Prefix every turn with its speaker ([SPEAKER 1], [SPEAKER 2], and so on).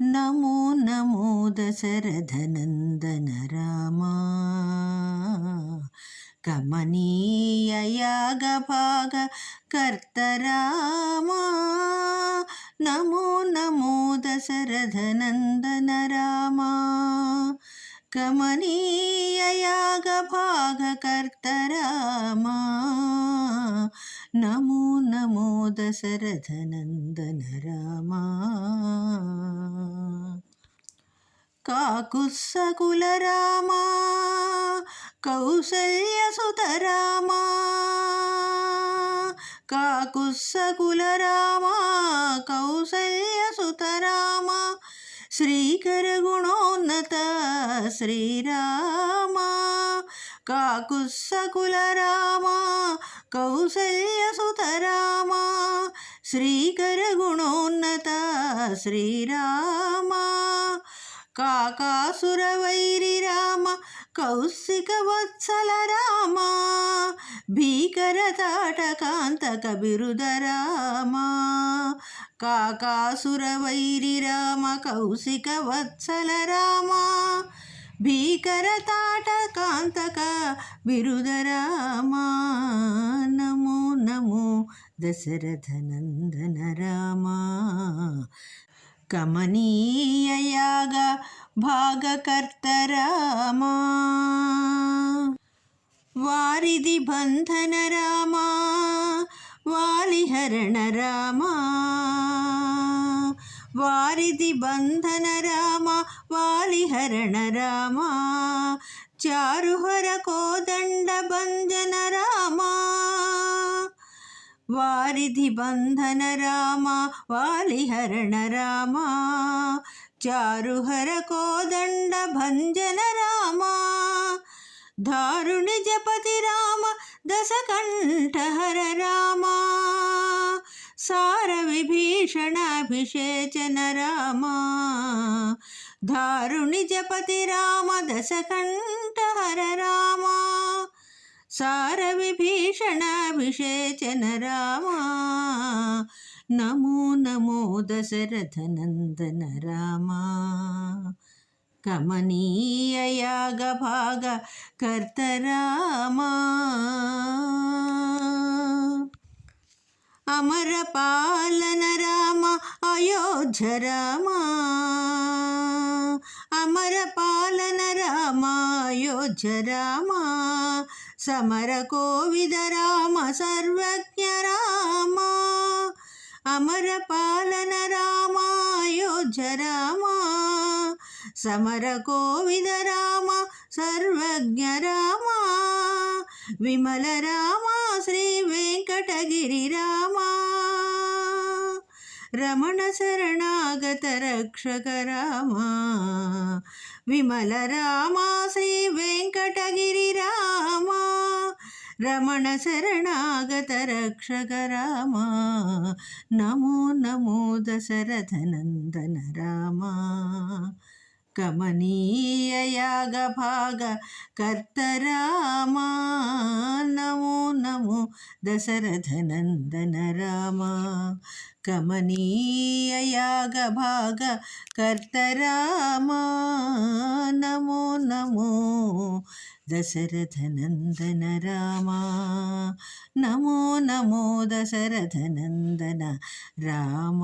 [SPEAKER 1] నమో నమో దశరథనందన రామా. కమనీయ యాగ భాగ కర్త నమో నమో దశరథనందన రామా. కమనీయ భాగ కర్త నమో నమో దశరథనందన రామా. కాకుత్సకుల రామా కౌసల్యసుత రామా. కాకుత్సకుల రామా కౌసల్యసుత రామా. శ్రీకర గుణోన్నత శ్రీరామా. కాకుత్సకుల రామా కౌసల్యసుత రామా. శ్రీకర గుణోన్నత శ్రీరామా. కాకాసుర వైరి రామ కౌశిక వత్సల రామ భీకర తాటకాంతక బిరుద రామ. కాకాసుర వైరి రామ కౌశిక వత్సల రామ భీకర తాటకాంతక బిరుద రామ. నమో నమో దశరథ నందన రామ. కమనీయ యాగ భాగకర్తరామా వారిది బంధన రామా వాలిహరణ రామా. వారిది బంధన రామ వాలిహరణ రామా. చారుహర కోదండ బంధన రామా. వారిధి బంధన రామ వాలిహరణ రామ. చారుహర కోదండ భంజన రామ. దారుణి జపతి రామ దశకంఠహర రామ. సార విభీషణ అభిషేచన రామ. దారుణి జపతి రామ దశకంఠహర రామా. సార విభీషణాభిషేచన రామా నమో నమో దశరథ నందన రామా కమనీయ యాగ భాగ కర్త అమర పాలన రామ అయోధ్య రామా అమర పాలన రామ అయోధ్య రామా సమర కోవిద రామ సర్వజ్ఞ రామ. అమర పాలన రామ అయోధ్య రామ. సమర కోవిద రామ సర్వజ్ఞ రామ. విమల రామ శ్రీ వెంకటగిరి రామ. రమణ శరణాగత రక్షక రామ. విమల రామ శ్రీ వెంకటగిరి రామ. రమణ శరణాగత రక్షక రామ. నమో నమో దశరథ నందన రామ. కమనీయ యాగ భాగ కర్త నమో నమో దశరథ నందన రామ కమనీయ యాగ భాగ కర్త నమో నమో దశరథ నందన రామ నమో నమో దశరథ నందన రామ